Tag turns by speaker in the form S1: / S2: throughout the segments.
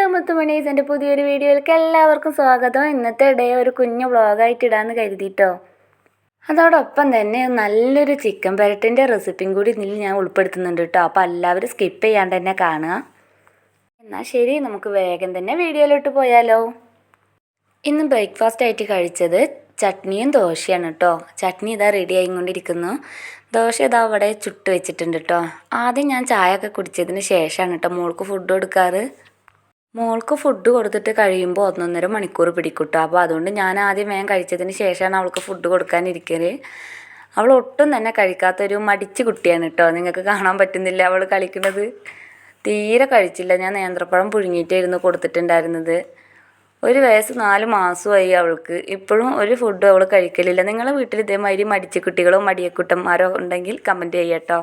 S1: Hello മുത്തുമണീസ്. എന്റെ പുതിയൊരു വീഡിയോയിലേക്ക് എല്ലാവർക്കും സ്വാഗതം. ഇന്നത്തെ ഡേ ഒരു കുഞ്ഞു വ്ളോഗായിട്ട് ഇടാമെന്ന് കരുതിയിട്ടോ അതോടൊപ്പം തന്നെ നല്ലൊരു ചിക്കൻ പെരട്ടിന്റെ റെസിപ്പിയും കൂടി ഇതിൽ ഞാൻ ഉൾപ്പെടുത്തുന്നുണ്ട് കേട്ടോ. അപ്പോൾ എല്ലാവരും സ്കിപ്പ് ചെയ്യാണ്ട് തന്നെ കാണുക. എന്നാൽ ശരി നമുക്ക് വേഗം തന്നെ വീഡിയോയിലോട്ട് പോയാലോ. ഇന്ന് ബ്രേക്ക്ഫാസ്റ്റ് ആയിട്ട് കഴിച്ചത് ചട്നിയും ദോശയാണ് കേട്ടോ. ചട്നി ഇതാ റെഡി ആയിക്കൊണ്ടിരിക്കുന്നു. ദോശ ഇതാ അവിടെ ചുട്ട് വെച്ചിട്ടുണ്ട് കേട്ടോ. ആദ്യം ഞാൻ ചായ ഒക്കെ കുടിച്ചതിന് ശേഷമാണ് കേട്ടോ മോൾക്ക് ഫുഡ് കൊടുക്കാറ്. മോൾക്ക് ഫുഡ് കൊടുത്തിട്ട് കഴിയുമ്പോൾ ഒന്നൊന്നര മണിക്കൂർ പിടിക്കൂട്ടോ. അപ്പോൾ അതുകൊണ്ട് ഞാൻ ആദ്യം വേഗം കഴിച്ചതിന് ശേഷമാണ് അവൾക്ക് ഫുഡ് കൊടുക്കാനിരിക്കൽ അവൾ ഒട്ടും തന്നെ കഴിക്കാത്തൊരു മടിച്ച് കുട്ടിയാണ് കേട്ടോ നിങ്ങൾക്ക് കാണാൻ പറ്റുന്നില്ല അവൾ കളിക്കുന്നത്. തീരെ കഴിച്ചില്ല. ഞാൻ നേന്ത്രപ്പഴം പുഴുങ്ങിയിട്ടായിരുന്നു കൊടുത്തിട്ടുണ്ടായിരുന്നത്. ഒരു വയസ്സ് നാല് മാസമായി അവൾക്ക്. ഇപ്പോഴും ഒരു ഫുഡും അവൾ കഴിക്കലില്ല. നിങ്ങളെ വീട്ടിൽ ഇതേമാതിരി മടിച്ച കുട്ടികളോ മടിയക്കുട്ടന്മാരോ ഉണ്ടെങ്കിൽ കമന്റ് ചെയ്യട്ടോ.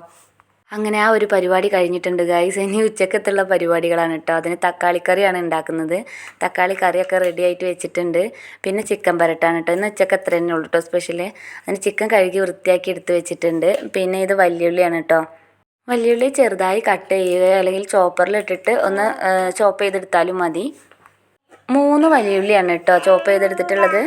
S1: അങ്ങനെ ആ ഒരു പരിപാടി കഴിഞ്ഞിട്ടുണ്ട്. ഗായ്സ് ഇനി ഉച്ചക്കത്തുള്ള പരിപാടികളാണ് കേട്ടോ. അതിന് തക്കാളിക്കറിയാണ് ഉണ്ടാക്കുന്നത്. തക്കാളി കറിയൊക്കെ റെഡി ആയിട്ട് വെച്ചിട്ടുണ്ട്. പിന്നെ ചിക്കൻ പരട്ടാണ് കേട്ടോ. ഇന്ന് ഉച്ചയ്ക്ക് അത്ര തന്നെ ഉള്ളൂ കേട്ടോ സ്പെഷ്യൽ അതിന് ചിക്കൻ കഴുകി വൃത്തിയാക്കി എടുത്ത് വെച്ചിട്ടുണ്ട്. പിന്നെ ഇത് വല്യുള്ളിയാണ് കേട്ടോ. വല്യുള്ളി ചെറുതായി കട്ട് ചെയ്യുക അല്ലെങ്കിൽ ചോപ്പറിൽ ഇട്ടിട്ട് ഒന്ന് ചോപ്പ് ചെയ്തെടുത്താലും മതി. മൂന്ന് വലിയുള്ളിയാണ് കേട്ടോ ചോപ്പ് ചെയ്തെടുത്തിട്ടുള്ളത്.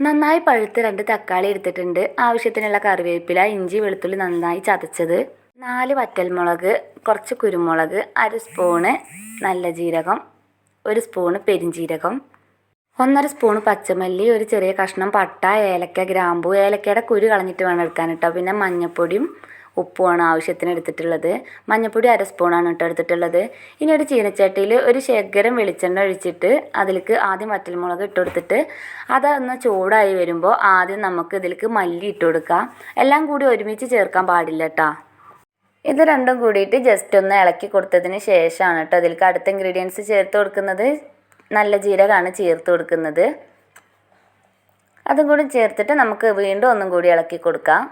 S1: നന്നായി പഴുത്ത് രണ്ട് തക്കാളി എടുത്തിട്ടുണ്ട്. ആവശ്യത്തിനുള്ള കറിവേപ്പില ഇഞ്ചി വെളുത്തുള്ളി നന്നായി ചതച്ചത്. നാല് വറ്റൽമുളക് കുറച്ച് കുരുമുളക് അര സ്പൂണ് നല്ല ജീരകം ഒരു സ്പൂണ് പെരിഞ്ജീരകം ഒന്നര സ്പൂണ് പച്ചമല്ലി ഒരു ചെറിയ കഷ്ണം പട്ട ഏലക്ക ഗ്രാമ്പു ഏലക്കയുടെ കുരു കളഞ്ഞിട്ട് വേണം എടുക്കാൻ കേട്ടോ. പിന്നെ മഞ്ഞൾപ്പൊടിയും ഉപ്പുമാണ് ആവശ്യത്തിന് എടുത്തിട്ടുള്ളത്. മഞ്ഞൾപ്പൊടി അര സ്പൂണാണ് കേട്ടോ എടുത്തിട്ടുള്ളത്. ഇനി ഒരു ചീനച്ചട്ടിയിൽ ഒരു ശേഖരം വെളിച്ചെണ്ണ ഒഴിച്ചിട്ട് അതിലേക്ക് ആദ്യം വറ്റൽമുളക് ഇട്ട് കൊടുത്തിട്ട് അതൊന്ന് ചൂടായി വരുമ്പോൾ ആദ്യം നമുക്ക് ഇതിലേക്ക് മല്ലി ഇട്ട് കൊടുക്കാം. എല്ലാം കൂടി ഒരുമിച്ച് ചേർക്കാൻ പാടില്ല കേട്ടോ. ഇത് രണ്ടും കൂടിയിട്ട് ജസ്റ്റ് ഒന്ന് ഇളക്കി കൊടുത്തതിന് ശേഷമാണ് കേട്ടോ അതിലേക്ക് അടുത്ത ഇൻഗ്രീഡിയൻസ് ചേർത്ത് കൊടുക്കുന്നത്. നല്ല ജീരകമാണ് ചേർത്ത് കൊടുക്കുന്നത്. അതും കൂടി ചേർത്തിട്ട് നമുക്ക് വീണ്ടും ഒന്നും കൂടി ഇളക്കി കൊടുക്കാം.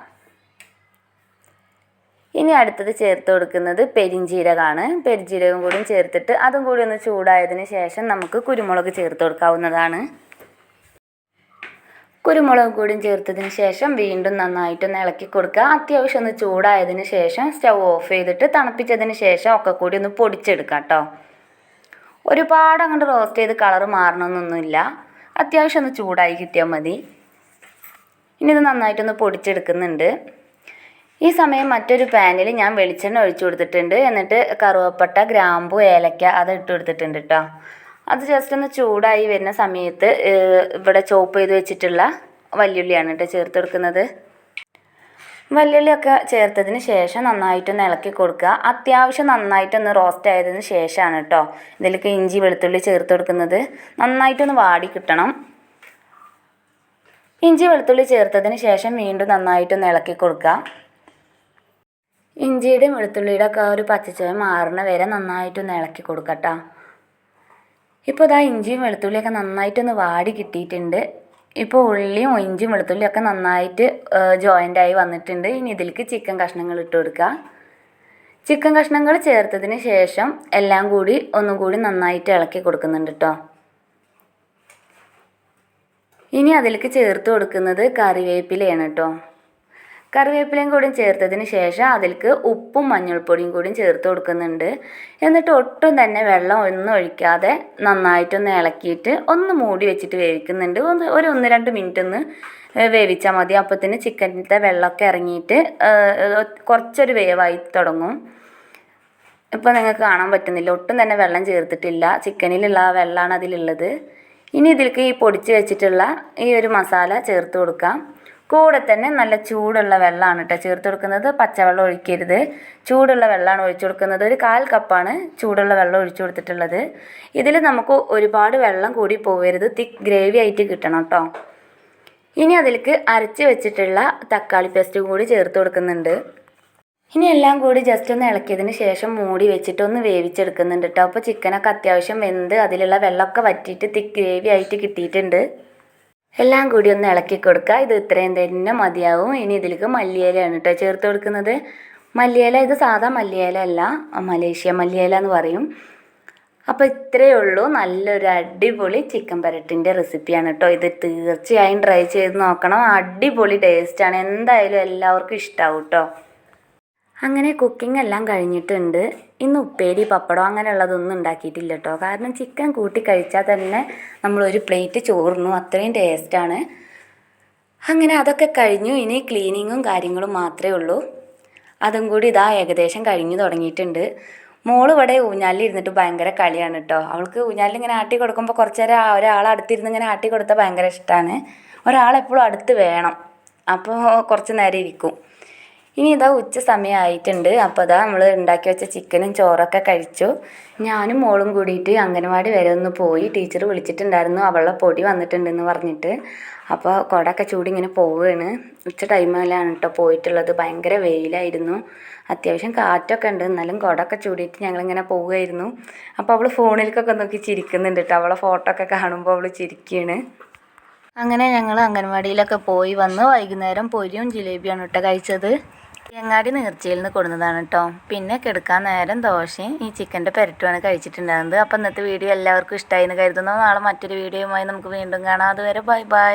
S1: ഇനി അടുത്തത് ചേർത്ത് കൊടുക്കുന്നത് പെരിഞ്ജീരകമാണ് പെരിഞ്ജീരകം കൂടി ചേർത്തിട്ട് അതും കൂടി ഒന്ന് ചൂടായതിന് ശേഷം നമുക്ക് കുരുമുളക് ചേർത്ത് കൊടുക്കാവുന്നതാണ്. കുരുമുളക് കൂടി ചേർത്തതിന് ശേഷം വീണ്ടും നന്നായിട്ടൊന്ന് ഇളക്കി കൊടുക്കുക. അത്യാവശ്യം ഒന്ന് ചൂടായതിന് ശേഷം സ്റ്റൗ ഓഫ് ചെയ്തിട്ട് തണുപ്പിച്ചതിന് ശേഷം ഒക്കെ കൂടി ഒന്ന് പൊടിച്ചെടുക്കാം കേട്ടോ. ഒരുപാട് അങ്ങോട്ട് റോസ്റ്റ് ചെയ്ത് കളർ മാറണമെന്നൊന്നുമില്ല. അത്യാവശ്യം ഒന്ന് ചൂടായി കിട്ടിയാൽ മതി. ഇനി ഇത് നന്നായിട്ടൊന്ന് പൊടിച്ചെടുക്കുന്നുണ്ട്. ഈ സമയം മറ്റൊരു പാനിൽ ഞാൻ വെളിച്ചെണ്ണ ഒഴിച്ചു കൊടുത്തിട്ടുണ്ട്. എന്നിട്ട് കറുവപ്പട്ട ഗ്രാമ്പു ഏലക്ക അത് ഇട്ട് കൊടുത്തിട്ടുണ്ട് കേട്ടോ. അത് ജസ്റ്റ് ഒന്ന് ചൂടായി വരുന്ന സമയത്ത് ഇവിടെ ചോപ്പ് ചെയ്ത് വെച്ചിട്ടുള്ള വല്യുള്ളിയാണ് കേട്ടോ ചേർത്ത് കൊടുക്കുന്നത്. വല്യുള്ളിയൊക്കെ ചേർത്തതിന് ശേഷം നന്നായിട്ടൊന്ന് ഇളക്കി കൊടുക്കുക. അത്യാവശ്യം നന്നായിട്ടൊന്ന് റോസ്റ്റ് ആയതിന് ശേഷമാണ് കേട്ടോ ഇതിലേക്ക് ഇഞ്ചി വെളുത്തുള്ളി ചേർത്ത് കൊടുക്കുന്നത്. നന്നായിട്ടൊന്ന് വാടി കിട്ടണം. ഇഞ്ചി വെളുത്തുള്ളി ചേർത്തതിന് ശേഷം വീണ്ടും നന്നായിട്ടൊന്ന് ഇളക്കി കൊടുക്കുക. ഇഞ്ചിയുടെയും വെളുത്തുള്ളിയുടെ ഒക്കെ ഒരു പച്ചച്ചോയ മാറുന്ന വരെ നന്നായിട്ടൊന്ന് ഇളക്കി കൊടുക്കട്ടോ ഇപ്പോൾ ഇതാ ഇഞ്ചിയും വെളുത്തുള്ളിയൊക്കെ നന്നായിട്ടൊന്ന് വാടി കിട്ടിയിട്ടുണ്ട്. ഇപ്പോൾ ഉള്ളിയും ഇഞ്ചിയും വെളുത്തുള്ളിയും ഒക്കെ നന്നായിട്ട് ജോയിന്റ് ആയി വന്നിട്ടുണ്ട്. ഇനി ഇതിലേക്ക് ചിക്കൻ കഷ്ണങ്ങൾ ഇട്ട് കൊടുക്കുക ചിക്കൻ കഷ്ണങ്ങൾ ചേർത്തതിന് ശേഷം എല്ലാം കൂടി ഒന്നും കൂടി നന്നായിട്ട് ഇളക്കി കൊടുക്കുന്നുണ്ട് കേട്ടോ ഇനി അതിലേക്ക് ചേർത്ത് കൊടുക്കുന്നത് കറിവേപ്പിലയാണ് കേട്ടോ കറിവേപ്പിലയും കൂടി ചേർത്തതിന് ശേഷം അതിൽക്ക് ഉപ്പും മഞ്ഞൾപ്പൊടിയും കൂടി ചേർത്ത് കൊടുക്കുന്നുണ്ട്. എന്നിട്ട് ഒട്ടും തന്നെ വെള്ളം ഒന്നും ഒഴിക്കാതെ നന്നായിട്ടൊന്ന് ഇളക്കിയിട്ട് ഒന്ന് മൂടി വെച്ചിട്ട് വേവിക്കുന്നുണ്ട്. ഒന്ന് ഒരു ഒന്ന് രണ്ട് മിനിറ്റ് ഒന്ന് വേവിച്ചാൽ മതി. അപ്പത്തിന് ചിക്കനിലത്തെ വെള്ളമൊക്കെ ഇറങ്ങിയിട്ട് കുറച്ചൊരു വേവായി തുടങ്ങും. ഇപ്പോൾ നിങ്ങൾക്ക് കാണാൻ പറ്റുന്നില്ല. ഒട്ടും തന്നെ വെള്ളം ചേർത്തിട്ടില്ല. ചിക്കനിലുള്ള ആ വെള്ളമാണ് അതിലുള്ളത്. ഇനി ഇതിലേക്ക് ഈ പൊടിച്ച് വെച്ചിട്ടുള്ള ഈ ഒരു മസാല ചേർത്ത് കൊടുക്കാം. കൂടെ തന്നെ നല്ല ചൂടുള്ള വെള്ളമാണ് കേട്ടോ ചേർത്ത് കൊടുക്കുന്നത്. പച്ചവെള്ളം ഒഴിക്കരുത്. ചൂടുള്ള വെള്ളമാണ് ഒഴിച്ചു കൊടുക്കുന്നത്. ഒരു കാൽ കപ്പാണ് ചൂടുള്ള വെള്ളം ഒഴിച്ചു കൊടുത്തിട്ടുള്ളത്. ഇതിൽ നമുക്ക് ഒരുപാട് വെള്ളം കൂടി പോകരുത് തിക്ക് ഗ്രേവി ആയിട്ട് കിട്ടണം കേട്ടോ ഇനി അതിലേക്ക് അരച്ച് വെച്ചിട്ടുള്ള തക്കാളി പേസ്റ്റ് കൂടി ചേർത്ത് കൊടുക്കുന്നുണ്ട്. ഇനി എല്ലാം കൂടി ജസ്റ്റ് ഒന്ന് ഇളക്കിയതിന് ശേഷം മൂടി വെച്ചിട്ട് ഒന്ന് വേവിച്ചെടുക്കുന്നുണ്ട് കേട്ടോ അപ്പോൾ ചിക്കനൊക്കെ അത്യാവശ്യം വെന്ത് അതിലുള്ള വെള്ളമൊക്കെ വറ്റിയിട്ട് തിക്ക് ഗ്രേവി ആയിട്ട് കിട്ടിയിട്ടുണ്ട്. എല്ലാം കൂടി ഒന്ന് ഇളക്കി കൊടുക്കുക. ഇത് ഇത്രയും തന്നെ മതിയാവും. ഇനി ഇതിലേക്ക് മല്ലിയിലയാണ് കേട്ടോ ചേർത്ത് കൊടുക്കുന്നത്. മല്ലിയില ഇത് സാധാ മല്ലിയില അല്ല. മലേഷ്യ മല്ലിയില എന്ന് പറയും. അപ്പോൾ ഇത്രയേ ഉള്ളൂ. നല്ലൊരു അടിപൊളി ചിക്കൻ പരട്ടിന്റെ റെസിപ്പിയാണ് കേട്ടോ ഇത് തീർച്ചയായും ട്രൈ ചെയ്ത് നോക്കണം. അടിപൊളി ടേസ്റ്റാണ്. എന്തായാലും എല്ലാവർക്കും ഇഷ്ടമാവും കേട്ടോ അങ്ങനെ കുക്കിംഗ് എല്ലാം കഴിഞ്ഞിട്ടുണ്ട്. ഇന്ന് ഉപ്പേരി പപ്പടം അങ്ങനെയുള്ളതൊന്നും ഉണ്ടാക്കിയിട്ടില്ല കേട്ടോ കാരണം ചിക്കൻ കൂട്ടി കഴിച്ചാൽ തന്നെ നമ്മളൊരു പ്ലേറ്റ് ചോറുന്നു അത്രയും ടേസ്റ്റാണ് അങ്ങനെ അതൊക്കെ കഴിഞ്ഞു. ഇനി ക്ലീനിങ്ങും കാര്യങ്ങളും മാത്രമേ ഉള്ളൂ. അതും കൂടി ഇതാ ഏകദേശം കഴിഞ്ഞു തുടങ്ങിയിട്ടുണ്ട്. മോൾ ഇവിടെ ഊഞ്ഞാലിൽ ഇരുന്നിട്ട് ഭയങ്കര കളിയാണ് കേട്ടോ അവൾക്ക് ഊഞ്ഞാലിൽ ഇങ്ങനെ ആട്ടി കൊടുക്കുമ്പോൾ കുറച്ച് നേരം ഒരാൾ അടുത്തിരുന്ന് ഇങ്ങനെ ആട്ടി കൊടുത്താൽ ഭയങ്കര ഇഷ്ടമാണ് ഒരാളെപ്പോഴും അടുത്ത് വേണം. അപ്പോൾ കുറച്ച് നേരം ഇരിക്കും. ഇനി ഇതാ ഉച്ച സമയമായിട്ടുണ്ട്. അപ്പോൾ ഇതാ നമ്മൾ ഉണ്ടാക്കി വെച്ച ചിക്കനും ചോറൊക്കെ കഴിച്ചു. ഞാനും മോളും കൂടിയിട്ട് അംഗനവാടി വരെ ഒന്ന് പോയി. ടീച്ചർ വിളിച്ചിട്ടുണ്ടായിരുന്നു. അവളുടെ പൊടി വന്നിട്ടുണ്ടെന്ന് പറഞ്ഞിട്ട്. അപ്പോൾ കുടയൊക്കെ ചൂടി ഇങ്ങനെ പോവുകയാണ് ഉച്ച ടൈമിലാണ് കേട്ടോ പോയിട്ടുള്ളത്. ഭയങ്കര വെയിലായിരുന്നു. അത്യാവശ്യം കാറ്റൊക്കെ ഉണ്ട്. എന്നാലും കുടയൊക്കെ ചൂടിയിട്ട് ഞങ്ങളിങ്ങനെ പോവുകയായിരുന്നു അപ്പോൾ അവൾ ഫോണിലേക്കൊക്കെ നോക്കി ചിരിക്കുന്നുണ്ട് കേട്ടോ അവളെ ഫോട്ടോ ഒക്കെ കാണുമ്പോൾ അവൾ ചിരിക്കുകയാണ് അങ്ങനെ ഞങ്ങൾ അംഗൻവാടിയിലൊക്കെ പോയി വന്ന് വൈകുന്നേരം പൊരിയും ജിലേബിയാണ് കേട്ടോ കഴിച്ചത്. എങ്ങാടി നീർച്ചയിൽ നിന്ന് കൊടുന്നതാണ് കേട്ടോ പിന്നെ കിടക്കാൻ നേരം ദോശയും ഈ ചിക്കന്റെ പെരട്ടുമാണ് കഴിച്ചിട്ടുണ്ടായിരുന്നത്. അപ്പോൾ ഇന്നത്തെ വീഡിയോ എല്ലാവർക്കും ഇഷ്ടമായി എന്ന് കരുതുന്നു. നാളെ മറ്റൊരു വീഡിയോയുമായി നമുക്ക് വീണ്ടും കാണാം. അതുവരെ ബൈ ബൈ.